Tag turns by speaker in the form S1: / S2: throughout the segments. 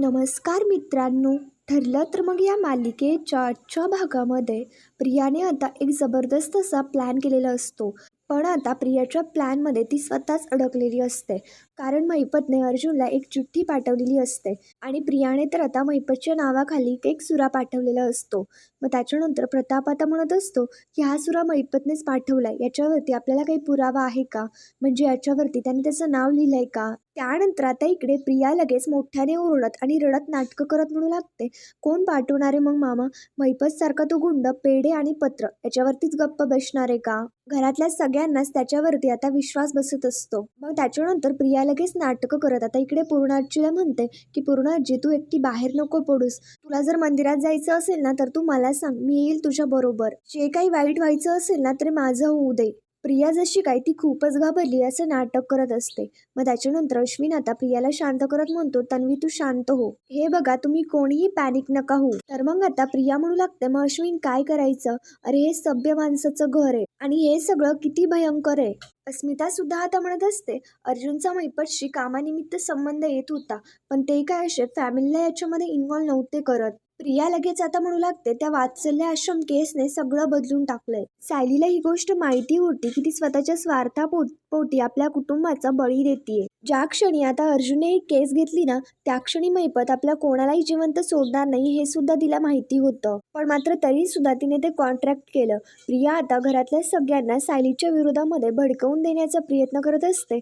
S1: नमस्कार मित्रांनो. ठरलं तर मग या मालिकेच्या आजच्या भागामध्ये प्रियाने आता एक जबरदस्त असा प्लॅन केलेला असतो. पण आता प्रियाच्या प्लॅनमध्ये ती स्वतःच अडकलेली असते. कारण महिपतने अर्जुनला एक चिठ्ठी पाठवलेली असते. आणि प्रियाने तर आता महिपतच्या नावाखाली एक सुरा पाठवलेला असतो. मग त्याच्यानंतर प्रताप आता म्हणत असतो की हा सुरा महिपतनेच पाठवला आहे याच्यावरती आपल्याला काही पुरावा आहे का? म्हणजे याच्यावरती त्याने त्याचं नाव लिहिलं आहे का? त्यानंतर आता इकडे प्रिया लगेच मोठ्याने ओरडत आणि रडत नाटकं करत म्हणू लागते. कोण पाठवणारे मग मामा? मैपत सारखा तो गुंड पेढे आणि पत्र याच्यावरतीच गप्प बसणार आहे का? घरातल्या सगळ्यांनाच त्याच्यावरती आता विश्वास बसत असतो. मग त्याच्यानंतर प्रिया लगेच नाटकं करत. आता इकडे पूर्णाजीला म्हणते की पूर्णाजी तू एकटी बाहेर नको पडूस. तुला जर मंदिरात जायचं असेल ना तर तू मला सांग. मी येईल तुझ्या बरोबर. जे काही वाईट व्हायचं असेल ना तरी माझं होऊ दे. प्रिया जशी काय ती खूपच घाबरली असं नाटक करत असते. मग त्याच्यानंतर अश्विन आता प्रियाला शांत करत म्हणतो तन्वी तू शांत हो. हे बघा तुम्ही कोणीही पॅनिक नका हो तर मग आता प्रिया म्हणू लागते मग अश्विन काय करायचं? अरे हे सभ्य माणसाचं घर आहे. आणि हे सगळं किती भयंकर आहे. अस्मिता सुद्धा आता म्हणत असते अर्जुनचा मैपटशी कामानिमित्त संबंध येत होता पण ते काय असे फॅमिलीला याच्यामध्ये इन्व्हॉल्व नव्हते करत. प्रिया लगेच आता म्हणू लागते त्या वात्सल्य आश्रम केसने सगळं बदलून टाकलंय. सायलीला ही गोष्ट माहिती होती की ती स्वतःच्या स्वार्था पोटी आपल्या कुटुंबाचा बळी देतीये. ज्या क्षणी आता अर्जुनने ही केस घेतली ना त्या क्षणी मैपत आपल्या कोणालाही जिवंत सोडणार नाही हे सुद्धा तिला माहिती होतं. पण मात्र तरी सुद्धा तिने ते कॉन्ट्रॅक्ट केलं. प्रिया आता घरातल्या सगळ्यांना सायलीच्या विरोधामध्ये भडकवून देण्याचा प्रयत्न करत असते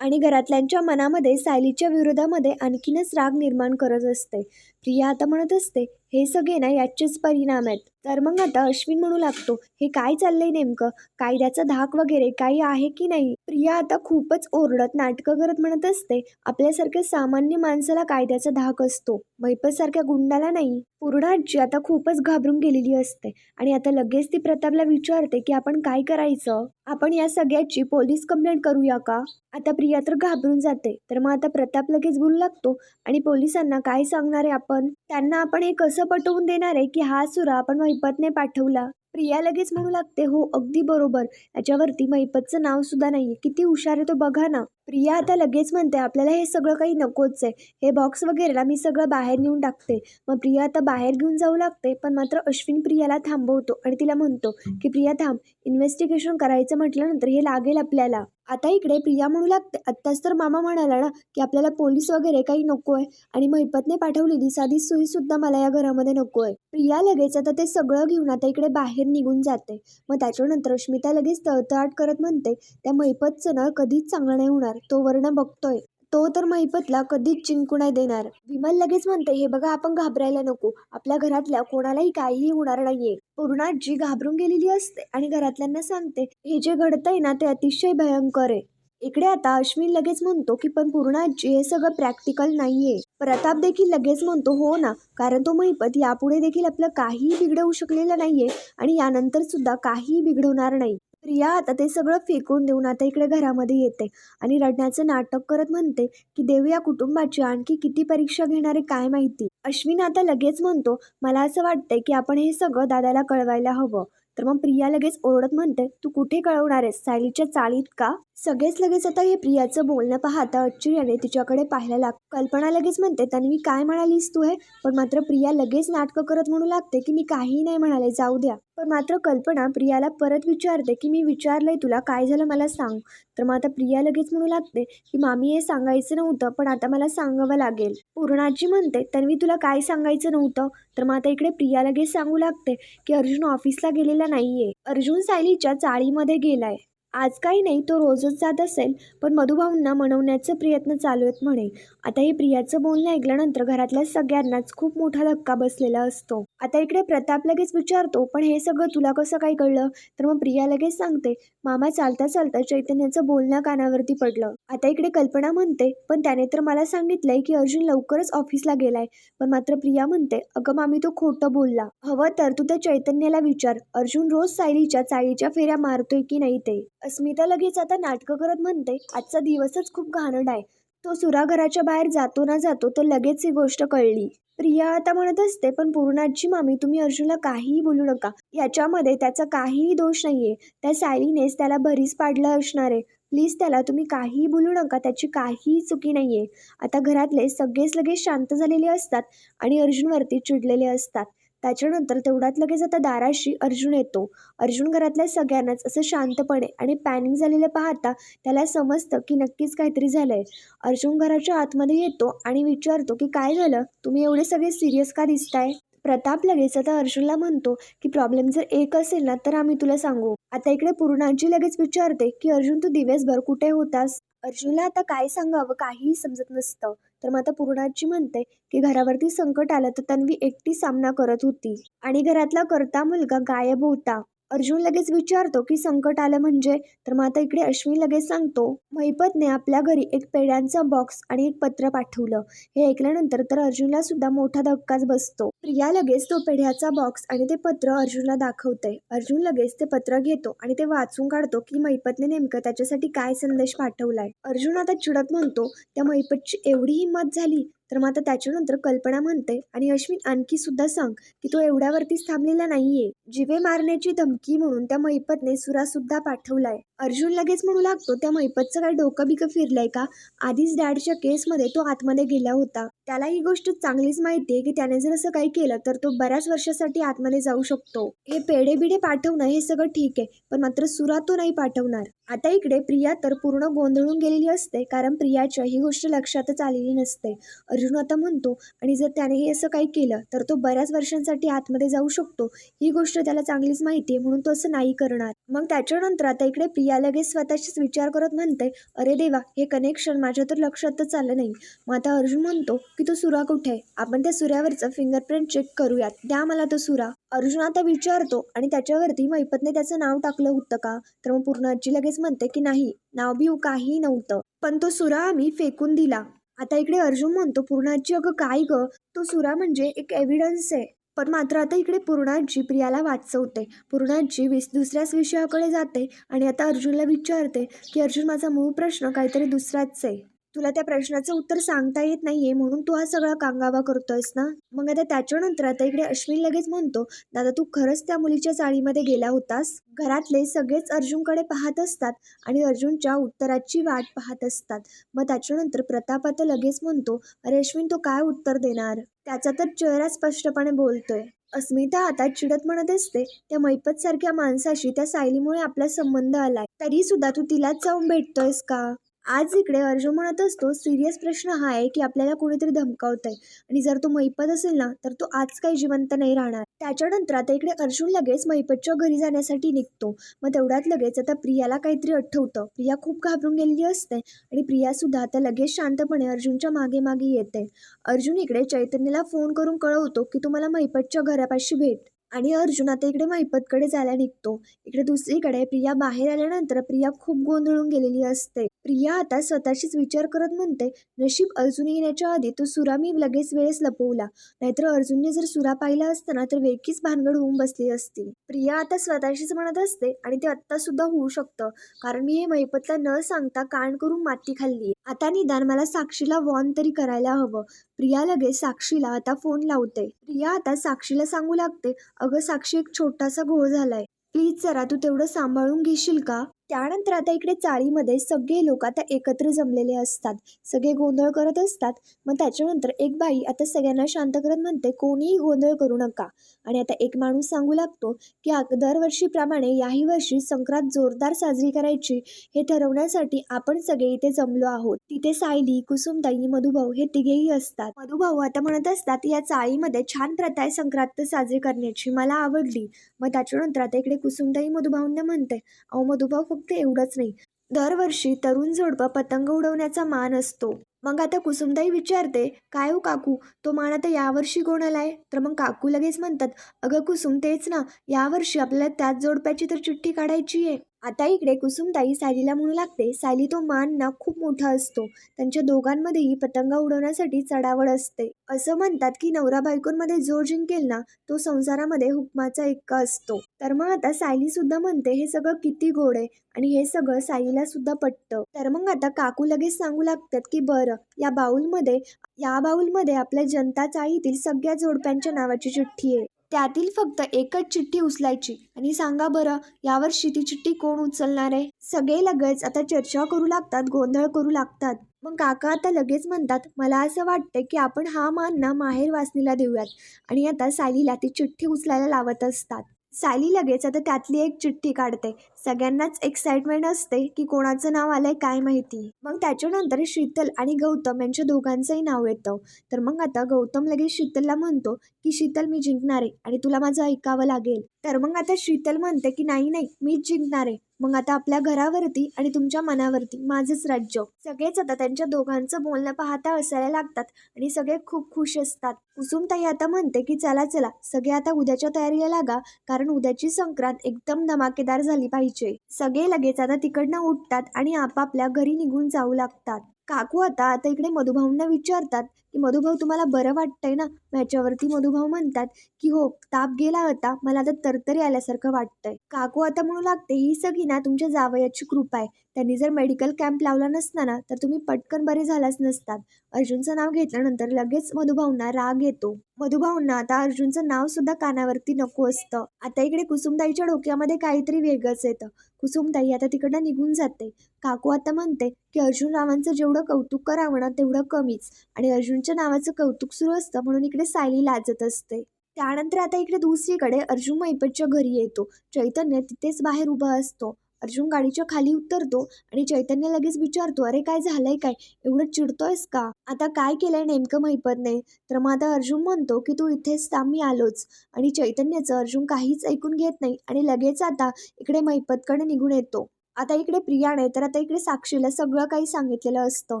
S1: आणि घरातल्यांच्या मनामध्ये सायलीच्या विरोधामध्ये आणखीनच राग निर्माण करत असते. प्रिया आता म्हणत असते हे सगळे ना याचेच परिणाम आहेत. तर मग आता अश्विन म्हणू लागतो हे काय चाललंय नेमकं? कायद्याचा धाक वगैरे काही आहे की नाही? प्रिया आता खूपच ओरडत नाटकं करत म्हणत असते. आपल्यासारख्या सामान्य माणसाला कायद्याचा धाक असतो. मैपसारख्या गुंडाला नाही. पूर्ण आजी आता खूपच घाबरून गेलेली असते. आणि आता लगेच ती प्रतापला विचारते की आपण काय करायचं? आपण या सगळ्याची पोलीस कंप्लेंट करूया का? आता प्रिया तर घाबरून जाते. तर मग आता प्रताप लगेच बोलू लागतो. आणि पोलिसांना काय सांगणार आहे आपण? त्यांना आपण हे कसं पटवून देणार आहे की हा सुरा आपण महिपतने पाठवला? प्रिया लगेच म्हणू लागते हो अगदी बरोबर. याच्यावरती महिपतचं नाव सुद्धा आहे किती हुशार आहे तो बघा ना. प्रिया आता लगेच म्हणते आपल्याला हे सगळं काही नकोच आहे हे बॉक्स वगैरेला मी सगळं बाहेर नेऊन टाकते. मग प्रिया आता बाहेर घेऊन जाऊ लागते पण मात्र अश्विन प्रियाला थांबवतो आणि तिला म्हणतो की प्रिया थांब. इन्व्हेस्टिगेशन करायचं म्हटल्यानंतर हे लागेल आपल्याला. आता इकडे प्रिया म्हणू लागते आत्ताच तर मामा म्हणाला ना की आपल्याला पोलीस वगैरे काही नको आहे आणि महिपतने पाठवलेली साधी सुई सुद्धा मला या घरामध्ये नको आहे प्रिया लगेच आता ते सगळं घेऊन आता इकडे बाहेर निघून जाते. मग त्याच्यानंतर अश्मिता लगेच तळतळाट करत म्हणते त्या महिपतचं ना कधीच चांगलं नाही होणार तो वर्ण बघतोय. तो तर महिपतला कधीच जिंकू नाही देणार. विमल लगेच म्हणते हे बघा आपण घाबरायला नको. आपल्या घरातल्या कोणालाही काहीही होणार नाहीये. पूर्णाजी घाबरून गेलेली असते आणि घरातल्यांना सांगते हे जे घडतंय ना ते अतिशय भयंकर आहे. इकडे आता अश्विन लगेच म्हणतो की पण पूर्णाजी हे सगळं प्रॅक्टिकल नाहीये. प्रताप देखील लगेच म्हणतो हो ना कारण तो महिपत यापुढे देखील आपलं काहीही बिघडवू शकलेलं नाहीये आणि यानंतर सुद्धा काहीही बिघडवणार नाही. प्रिया आता ते सगळं फेकून देऊन आता इकडे घरामध्ये येते आणि रडण्याचं नाटक करत म्हणते की देव या कुटुंबाची आणखी किती परीक्षा घेणारे काय माहिती? अश्विन आता लगेच म्हणतो मला असं वाटतंय की आपण हे सगळं दादाला कळवायला हवं. तर मग प्रिया लगेच ओरडत म्हणते तू कुठे कळवणार आहेस? सायलीच्या चाळीत का? सगळेच लगेच आता हे प्रियाचं बोलणं पाहता आश्चर्याने तिच्याकडे पाहायला लाग कल्पना लगेच म्हणते तन्वी काय म्हणालीस तू हे? पण मात्र प्रिया लगेच नाटकं करत म्हणू लागते की मी काहीही नाही म्हणाले जाऊ द्या. पण मात्र कल्पना प्रियाला परत विचारते की मी विचारलंय तुला काय झालं मला सांग. तर मग आता प्रिया लगेच म्हणू लागते की मामी हे सांगायचं नव्हतं पण आता मला सांगावं लागेल. पूर्णाची म्हणते तन्वी तुला काय सांगायचं नव्हतं? तर मग आता इकडे प्रिया लगेच सांगू लागते की अर्जुन ऑफिसला गेलेला नाहीये. अर्जुन सायलीच्या चाळीमध्ये गेलाय. आज काही नाही तो रोजच जात असेल पण मधुभाऊंना मनवण्याचे प्रयत्न चालू आहेत म्हणे. आता हे प्रियाचं बोलणं ऐकल्यानंतर घरातल्या सगळ्यांनाच खूप मोठा धक्का बसलेला असतो. आता इकडे प्रताप लगेच विचारतो पण हे सगळं तुला कसं काय कळलं? तर मग प्रिया लगेच सांगते मामा चालता चालता चैतन्याचं बोलणं कानावरती पडलं. आता इकडे कल्पना म्हणते पण त्याने तर मला सांगितलंय की अर्जुन लवकरच ऑफिसला गेलाय. पण मात्र प्रिया म्हणते अगं मामी तो खोटं बोलला. हवं तर तू त्या चैतन्याला विचार. अर्जुन रोज सायलीच्या चाळीच्या फेऱ्या मारतोय की नाही ते? अस्मिता लगेच आता नाटकं करत म्हणते आजचा दिवसच खूप घाणड आहे. तो सुराघराच्या बाहेर जातो ना जातो तर लगेच ही गोष्ट कळली. प्रिया आता म्हणत असते पण पूर्णाची मामी तुम्ही अर्जुनला काहीही बोलू नका. याच्यामध्ये त्याचा काहीही दोष नाहीये. त्या सायलीनेच त्याला भरीस पाडलं असणार आहे. प्लीज त्याला तुम्ही काहीही बोलू नका त्याची काहीही चुकी नाही आहे आता घरातले सगळेच लगेच शांत झालेले असतात आणि अर्जुनवरती चिडलेले असतात. त्याच्यानंतर तेवढ्यात लगेच आता दाराशी अर्जुन येतो. अर्जुन घरातल्या सगळ्यांनाच असं शांतपणे आणि पॅनिक झालेलं पाहता त्याला समजतं की नक्कीच काहीतरी झालं आहे अर्जुन घराच्या आतमध्ये येतो आणि विचारतो की काय झालं? तुम्ही एवढे सगळे सिरियस का दिसताय? प्रताप लगेच आता अर्जुनला म्हणतो की प्रॉब्लेम जर एक असेल ना तर आम्ही तुला सांगू. आता इकडे पूर्णाजी लगेच विचारते की अर्जुन तू दिवसभर कुठे होतास? अर्जुनला आता काय सांगावं काहीही समजत नसतं. तर मग आता पूर्णाजी म्हणते की घरावरती संकट आलं तर तन्वी एकटी सामना करत होती. आणि घरातला करता मुलगा गायब होता. अर्जुन लगेच विचारतो की संकट आलं म्हणजे? तर मग आता इकडे अश्विन लगेच सांगतो महिपतने आपल्या घरी एक पेड्यांचा बॉक्स आणि एक पत्र पाठवलं. हे ऐकल्यानंतर तर अर्जुनला सुद्धा मोठा धक्काच बसतो. प्रिया लगेच तो पेढ्याचा बॉक्स आणि ते पत्र अर्जुनला दाखवते अर्जुन लगेच ते पत्र घेतो आणि ते वाचून काढतो की महिपतने नेमकं त्याच्यासाठी काय संदेश पाठवलाय. अर्जुन आता चिडत म्हणतो त्या महिपतची एवढी हिंमत झाली. तर मग आता त्याच्यानंतर कल्पना म्हणते आणि अश्विन आणखी सुद्धा सांग की तो एवढ्यावरतीच थांबलेला नाहीये. जिवे मारण्याची धमकी म्हणून त्या महिपतने सुरा सुद्धा पाठवलाय. अर्जुन लगेच म्हणू लागतो त्या मैपतचं काय डोकं बिकं फिरलंय का? आधीच डॅडच्या केसमध्ये तो आतमध्ये गेला होता. त्याला ही गोष्ट चांगलीच माहिती आहे की त्याने जर असं काही केलं तर तो बऱ्याच वर्षासाठी आतमध्ये जाऊ शकतो. हे पेढे बिडे पाठवणं हे सगळं ठीक आहे पण मात्र सुरा तो नाही पाठवणार. आता इकडे प्रिया तर पूर्ण गोंधळून गेलेली असते कारण प्रियाच्या ही गोष्ट लक्षातच आलेली नसते. अर्जुन आता म्हणतो आणि जर त्याने हे असं काही केलं तर तो बऱ्याच वर्षांसाठी आतमध्ये जाऊ शकतो. ही गोष्ट त्याला चांगलीच माहिती आहे म्हणून तो असं नाही करणार. मग त्याच्यानंतर आता इकडे प्रिया लगेच स्वतःशीच विचार करत म्हणते अरे देवा हे कनेक्शन माझ्या तर लक्षातच आलं नाही. मग आता अर्जुन म्हणतो की तो सुरा कुठे आहे? आपण त्या सुऱ्यावरचं फिंगरप्रिंट चेक करूयात. द्या मला तो सुरा. अर्जुन आता विचारतो आणि त्याच्यावरती मैपतने त्याचं नाव टाकलं होतं का? तर मग पूर्ण आजी लगेच म्हणते की नाही नाव बिऊ काही नव्हतं. पण तो सुरा आम्ही फेकून दिला. आता इकडे अर्जुन म्हणतो पूर्णाजी अगं काय ग? तो सुरा म्हणजे एक एव्हिडन्स आहे. पण मात्र आता इकडे पूर्णाजी प्रियाला वाचवते. पूर्णाजी विस दुसऱ्याच विषयाकडे जाते आणि आता अर्जुनला विचारते की अर्जुन माझा मूळ प्रश्न काहीतरी दुसराच आहे. तुला त्या प्रश्नाचं उत्तर सांगता येत नाहीये म्हणून तू हा सगळा कांगावा करतोयस ना? मग आता त्याच्यानंतर आता इकडे अश्विन लगेच म्हणतो दादा तू खरंच त्या मुलीच्या चाळीमध्ये गेला होतास? घरातले सगळेच अर्जुनकडे पाहत असतात आणि अर्जुनच्या उत्तराची वाट पाहत असतात. मग त्याच्यानंतर प्रताप आता लगेच म्हणतो अरे अश्विन तो काय उत्तर देणार? त्याचा तर चेहरा स्पष्टपणे बोलतोय. अस्मिता आता चिडत म्हणत असते त्या मैपत सारख्या माणसाशी त्या सायलीमुळे आपला संबंध आलाय. तरी सुद्धा तू तिलाच जाऊन भेटतोयस का? आज इकडे अर्जुन म्हणत असतो सिरियस प्रश्न हा आहे की आपल्याला कोणीतरी धमकावतंय आणि जर तो मैपत असेल ना तर तो आज काही जिवंत नाही राहणार. त्याच्यानंतर आता इकडे अर्जुन लगेच मैपतच्या घरी जाण्यासाठी निघतो. मग तेवढ्यात लगेच आता प्रियाला काहीतरी आठवतं. प्रिया खूप घाबरून गेलेली असते आणि प्रिया सुद्धा आता लगेच शांतपणे अर्जुनच्या मागे मागे येते. अर्जुन इकडे चैतन्यला फोन करून कळवतो की तुम्हाला मैपतच्या घरापाशी भेट. आणि अर्जुन आता इकडे महिपतकडे जायला निघतो. इकडे दुसरीकडे प्रिया बाहेर आल्यानंतर प्रिया खूप गोंधळून गेलेली असते. प्रिया आता स्वतःशीच विचार करत म्हणते नशीब अर्जुन येण्याच्या आधी तो सुरा मी लगेच वेळेस लपवला. नाहीतर अर्जुनने जर सुरा पाहिला असता ना तर वेगळीच भानगड होऊन बसली असती. प्रिया आता स्वतःशीच म्हणत असते आणि ते आत्ता सुद्धा होऊ शकतं. कारण मी हे महिपतला न सांगता कान करून माती खाल्ली आता निदान मला साक्षीला वॉर्न तरी करायला हवं. प्रिया लगेच साक्षीला आता फोन लावते. प्रिया आता साक्षीला सांगू लागते अगं साक्षी एक छोटासा घोळ झालाय. प्लीज जरा तू तेवढं सांभाळून घेशील का? त्यानंतर आता इकडे चाळीमध्ये सगळे लोक आता एकत्र जमलेले असतात. सगळे गोंधळ करत असतात. मग त्याच्यानंतर एक बाई आता सगळ्यांना शांत करत म्हणते कोणीही गोंधळ करू नका. आणि आता एक माणूस सांगू लागतो की दरवर्षीप्रमाणे याही वर्षी संक्रांत जोरदार साजरी करायची. हे ठरवण्यासाठी आपण सगळे इथे जमलो आहोत. तिथे सायली कुसुमताई मधुभाऊ हे तिघेही असतात. मधुभाऊ आता म्हणत असतात या चाळीमध्ये छान प्रथा आहे संक्रांत साजरी करण्याची. मला आवडली. मग त्याच्यानंतर आता इकडे कुसुमताई मधुभाऊंना म्हणते अहो मधुभाऊ फक्त एवढंच नाही. दरवर्षी तरुण जोडपं पतंग उडवण्याचा मान असतो. मग आता कुसुमताई विचारते काय हो काकू? तो मान आता यावर्षी कोणाला आहे? तर मग काकू लगेच म्हणतात अगं कुसुम तेच ना. यावर्षी आपल्याला त्याच जोडप्याची तर चिठ्ठी काढायची आहे. आता इकडे कुसुमताई सायलीला म्हणू लागते सायली तो मान ना खूप मोठा असतो. त्यांच्या दोघांमध्येही पतंगा उडवण्यासाठी चढावड असते. असं म्हणतात की नवरा बायकोंमध्ये जो जिंकेल ना तो संसारामध्ये हुकमाचा एक्का असतो. तर मग आता सायली सुद्धा म्हणते हे सगळं किती गोड आहे आणि हे सगळं सायलीला सुद्धा पटतं. तर मग आता काकू लगेच सांगू लागतात की बरं या बाऊलमध्ये या बाऊलमध्ये आपल्या जनता चाळीतील सगळ्या जोडप्यांच्या नावाची चिठ्ठी आहे. त्यातील फक्त एकच चिठ्ठी उचलायची. आणि सांगा बरं यावर्षी ती चिठ्ठी कोण उचलणार आहे? सगळे लगेच आता चर्चा करू लागतात गोंधळ करू लागतात. मग काका आता लगेच म्हणतात मला असं वाटतं की आपण हा मान ना माहेर वासनीला देऊयात. आणि आता सालीला ती चिठ्ठी उचलायला लावत असतात. साली लगेच आता त्यातली एक चिठ्ठी काढते. सगळ्यांनाच एक्साइटमेंट असते की कोणाचं नाव आलंय काय माहिती. मग त्याच्यानंतर शीतल आणि गौतम यांच्या दोघांचंही नाव येतं. तर मग आता गौतम लगेच शीतलला म्हणतो की शीतल मी जिंकणार आहे आणि तुला माझं ऐकावं लागेल. तर मग आता शीतल म्हणते की नाही नाही मीच जिंकणार आहे. मग आता आपल्या घरावरती आणि तुमच्या मनावरती माझंच राज्य. सगळेच आता त्यांच्या दोघांचं बोलणं पाहता असायला लागतात आणि सगळे खूप खुश असतात. कुसुमताई आता म्हणते की चला चला सगळे आता उद्याच्या तयारीला लागा कारण उद्याची संक्रांत एकदम धमाकेदार झाली पाहिजे. सगळे लगेच आता तिकडनं उठतात आणि आपापल्या घरी निघून जाऊ लागतात. काकू आता आता इकडे मधुभाऊंना विचारतात की मधुभाऊ तुम्हाला बरं वाटतंय ना? ह्याच्यावरती मधुभाऊ म्हणतात की हो ताप गेला होता मला आता तरतरी आल्यासारखं वाटतंय. काकू आता म्हणू लागते ही सगळी ना तुमच्या जावयाची कृपा आहे. त्यांनी जर मेडिकल कॅम्प लावला नसता ना तर तुम्ही पटकन बरे झालाच नसतात. अर्जुनचं नाव घेतल्यानंतर लगेच मधुभाऊंना राग येतो. मधुभाऊंना आता अर्जुनचं नाव सुद्धा कानावरती नको असतं. आता इकडे कुसुमताईच्या डोक्यामध्ये काहीतरी वेगळंच येतं. कुसुमताई आता तिकडनं निघून जाते. काकू आता म्हणते की अर्जुन रावांचं जेवढं कौतुक करावं ना तेवढं कमीच. आणि अर्जुन अर्जुनच्या नावाचं कौतुक सुरू असतं म्हणून इकडे सायली लाजत असते. त्यानंतर आता इकडे दुसरीकडे अर्जुन मैपतच्या घरी येतो. चैतन्य तिथेच बाहेर उभा असतो. अर्जुन गाडीच्या खाली उतरतो आणि चैतन्य लगेच विचारतो अरे काय झालंय काय? एवढं चिडतोयस का? आता काय केलंय नेमकं मैपतने? तर मग आता अर्जुन म्हणतो की तू इथेच थांब मी आलोच. आणि चैतन्याचं अर्जुन काहीच ऐकून घेत नाही आणि लगेच आता इकडे मैपतकडे निघून येतो. आता इकडे प्रियाने तर आता इकडे साक्षीला सगळं काही सांगितलेलं असतं.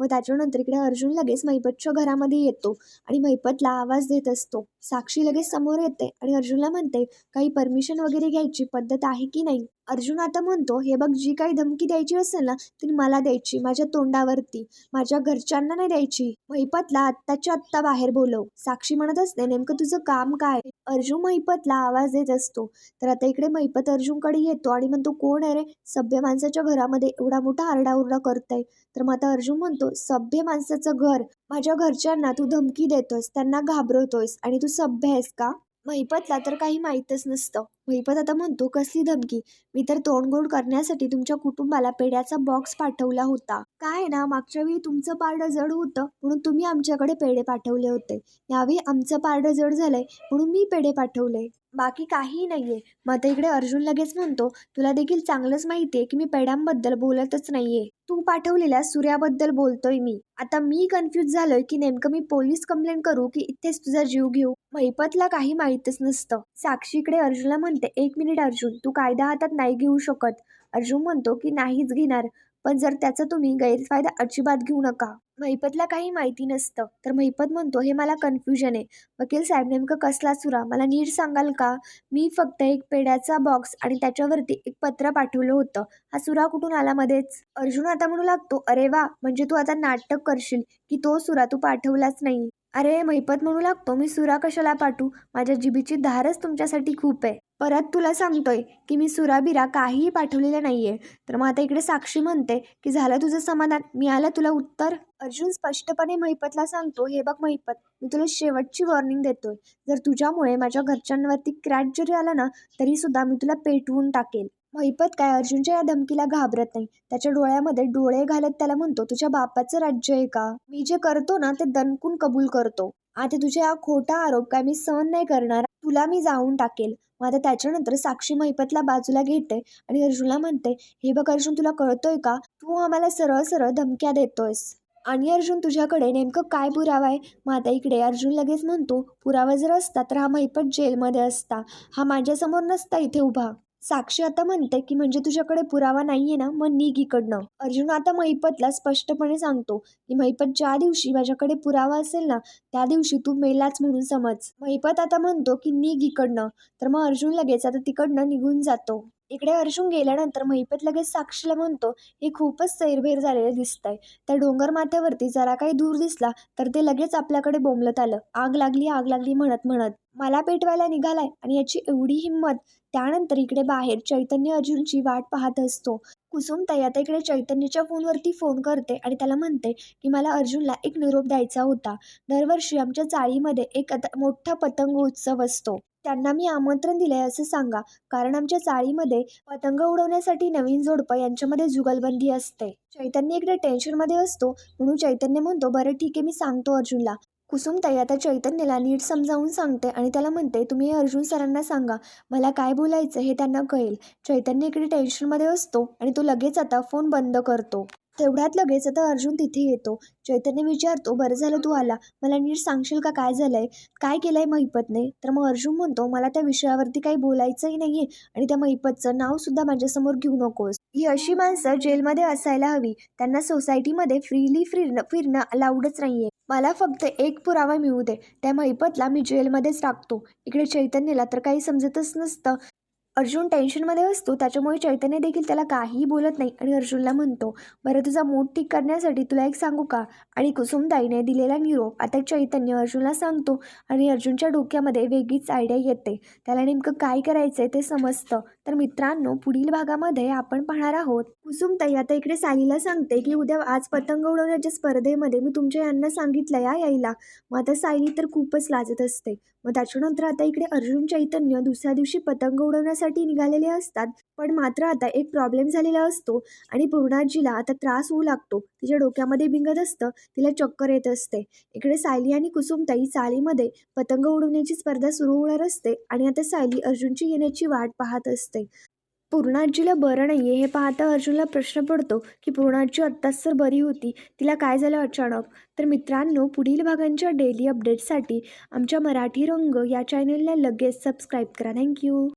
S1: मग त्याच्यानंतर इकडे अर्जुन लगेच मैपतच्या घरामध्ये येतो आणि मैपतला आवाज देत असतो. साक्षी लगेच समोर येते आणि अर्जुनला म्हणते काही परमिशन वगैरे घ्यायची? पद्धत आहे की नाही? अर्जुन आता म्हणतो हे बघ जी काही धमकी द्यायची असेल ना ती मला द्यायची माझ्या तोंडावरती. माझ्या घरच्यांना नाही द्यायची. महिपतला आत्ताच्या आत्ता बाहेर बोलव. साक्षी म्हणत असते नेमकं तुझं काम काय? अर्जुन महिपतला आवाज देत असतो. तर आता इकडे महिपत अर्जुनकडे येतो आणि म्हणतो कोण आहे रे? सभ्य माणसाच्या घरामध्ये एवढा मोठा आरडाओरडा करताय. तर मग आता अर्जुन म्हणतो सभ्य माणसाचं घर माझ्या घरच्यांना तू धमकी देतोयस त्यांना घाबरवतोयस आणि तू सभ्य आहेस का? महिपतला तर काही माहीतच नसतं. महिपत आता म्हणतो कसली धमकी? मी तर तोंडगोड करण्यासाठी तुमच्या कुटुंबाला पेढ्याचा बॉक्स पाठवला होता. काय ना मागच्या वेळी तुमचं पारडं जड होतं म्हणून तुम्ही आमच्याकडे पेढे पाठवले होते. यावेळी आमचं पारडं जड झालंय म्हणून मी पेढे पाठवले. बाकी काही नाहीये. मग आता इकडे अर्जुन लगेच म्हणतो तुला देखील चांगलंच माहितीये की मी पेड्यांबद्दल बोलतच नाहीये. तू पाठवलेल्या सूर्याबद्दल बोलतोय मी. आता मी कन्फ्यूज झालोय की नेमकं मी पोलीस कंप्लेंट करू की इथेच तुझा जीव घेऊ? महिपतला काही माहीतच नसतं. साक्षीकडे अर्जुनला म्हणते एक मिनिट अर्जुन तू कायदा हातात नाही घेऊ शकत. अर्जुन म्हणतो की नाहीच घेणार. पण जर त्याचा तुम्ही गैरफायदा अजिबात घेऊ नका. महिपतला काही माहिती नसतं. तर महिपत म्हणतो हे मला कन्फ्युजन आहे. वकील साहेब नेमकं कसला सुरा? मला नीट सांगाल का? मी फक्त एक पेड्याचा बॉक्स आणि त्याच्यावरती एक पत्र पाठवलं होतं. हा सुरा कुठून आला मध्येच? अर्जुन आता म्हणू लागतो अरे वा! म्हणजे तू आता नाटक करशील की तो सुरा तू पाठवलाच नाही. अरे महिपत म्हणू लागतो मी सुरा कशाला पाठवू? माझ्या जिबीची धारच तुमच्यासाठी खूप आहे. परत तुला सांगतोय की मी सुराबिरा काहीही पाठवलेलं आहे तर मग आता इकडे साक्षी म्हणते की झालं तुझं समाधान? मी आलं तुला उत्तर? अर्जुन स्पष्टपणे महिपतला सांगतो हे बघ महिपत मी तुला शेवटची वॉर्निंग देतोय. जर तुझ्यामुळे माझ्या घरच्यांवरती क्रॅच जरी आला ना तरी सुद्धा मी तुला पेटवून टाकेल. महिपत काय? अर्जुनच्या या धमकीला घाबरत नाही. त्याच्या डोळ्यामध्ये डोळे घालत त्याला म्हणतो तुझ्या बापाचं राज्य आहे का? मी जे करतो ना ते दणकून कबूल करतो. आता तुझ्या हा खोटा आरोप काय मी सहन नाही करणार? तुला मी जाऊन टाकेल. मग आता त्याच्यानंतर साक्षी महिपतला बाजूला घेते आणि अर्जुनला म्हणते हे बघ अर्जुन तुला कळतोय का? तू आम्हाला सरळ सरळ धमक्या देतोयस. आणि अर्जुन तुझ्याकडे नेमकं काय पुरावा आहे? मग आता इकडे अर्जुन लगेच म्हणतो पुरावा जर असता तर हा महिपत जेलमध्ये असता. हा माझ्यासमोर नसता इथे उभा. साक्षी आता म्हणते की म्हणजे तुझ्याकडे पुरावा नाहीये ना मग निघ इकडनं. अर्जुन आता महिपतला स्पष्टपणे सांगतो की महिपत ज्या दिवशी माझ्याकडे पुरावा असेल ना त्या दिवशी तू मेलाच म्हणून समज. महिपत आता म्हणतो की निघ इकडनं. तर मग अर्जुन लगेच आता तिकडनं निघून जातो. इकडे अर्जुन गेल्यानंतर महिपत लगेच साक्षीला म्हणतो हे खूपच सैरभैर झालेलं आहे त्या डोंगर माथ्यावरती जरा काही दूर दिसला तर ते लगेच आपल्याकडे बोंबलत आलं. आग लागली आग लागली म्हणत म्हणत. मला पेटवायला निघालाय आणि याची एवढी हिंमत त्यानंतर इकडे बाहेर चैतन्य अर्जुनची वाट पाहत असतो. कुसुमताई आता इकडे चैतन्यच्या फोनवरती फोन करते आणि त्याला म्हणते की मला अर्जुनला एक निरोप द्यायचा होता. दरवर्षी आमच्या चाळीमध्ये एक आता मोठा पतंग उत्सव असतो. त्यांना मी आमंत्रण दिले आहे असं सांगा. कारण आमच्या चाळीमध्ये पतंग उडवण्यासाठी नवीन जोडपं यांच्यामध्ये जुगलबंदी असते. चैतन्य इकडे टेन्शनमध्ये असतो म्हणून चैतन्य म्हणतो बरं ठीक आहे मी सांगतो अर्जुनला. कुसुमताई आता चैतन्यला नीट समजावून सांगते आणि त्याला म्हणते तुम्ही हे अर्जुन सरांना सांगा मला काय बोलायचं हे त्यांना कळेल. चैतन्य इकडे टेन्शनमध्ये असतो आणि तो लगेच आता फोन बंद करतो. तेवढ्यात लगेच आता अर्जुन तिथे येतो. चैतन्य विचारतो बरं झालं तू आला. मला नीट सांगशील का काय झालंय? काय केलंय महिपतने? तर मग अर्जुन म्हणतो मला त्या विषयावरती काही बोलायचंही नाहीये आणि त्या महिपतचं नाव सुद्धा माझ्यासमोर घेऊ नकोस. ही अशी माणसं जेलमध्ये असायला हवी. त्यांना सोसायटीमध्ये फ्रीली फिरणं फिरणं अलाउडच नाहीये. मला फक्त एक पुरावा मिळू दे. त्या महिपतला मी जेलमध्येच टाकतो. इकडे चैतन्यला तर काही समजतच नसतं. अर्जुन टेन्शनमध्ये असतो. त्याच्यामुळे चैतन्य देखील त्याला काहीही बोलत नाही आणि अर्जुनला म्हणतो बरं तुझा मूड ठीक करण्यासाठी तुला एक सांगू का? आणि कुसुमताईने दिलेला निरोप आता चैतन्य अर्जुनला सांगतो आणि अर्जुनच्या डोक्यामध्ये वेगळीच आयडिया येते. त्याला नेमकं काय करायचं आहे ते समजतं. तर मित्रांनो पुढील भागामध्ये आपण पाहणार आहोत. कुसुमताई आता इकडे सालीला सांगते की उद्या आज पतंग उडवण्याच्या स्पर्धेमध्ये मी तुमच्या यांना सांगितलं या यायला. मग आता सायली तर खूपच लाजत असते. मग त्याच्यानंतर आता इकडे अर्जुन चैतन्य दुसऱ्या दिवशी पतंग उडवण्यासाठी निघालेले असतात. पण मात्र आता एक प्रॉब्लेम झालेला असतो आणि पूर्णाजीला आता त्रास होऊ लागतो. तिच्या डोक्यामध्ये भिंगत असतं. तिला चक्कर येत असते. इकडे सायली आणि कुसुमताई चाळीमध्ये पतंग उडवण्याची स्पर्धा सुरू होणार असते आणि आता सायली अर्जुनची येण्याची वाट पाहत असते. पूर्णाजीला बरं नाही आहे हे पाहता अर्जुनला प्रश्न पडतो की पूर्णाजी आत्ताच तर बरी होती. तिला काय झालं अचानक? तर मित्रांनो पुढील भागांच्या डेली अपडेटसाठी आमच्या मराठी रंग या चॅनलला लगेच सबस्क्राईब करा. थँक्यू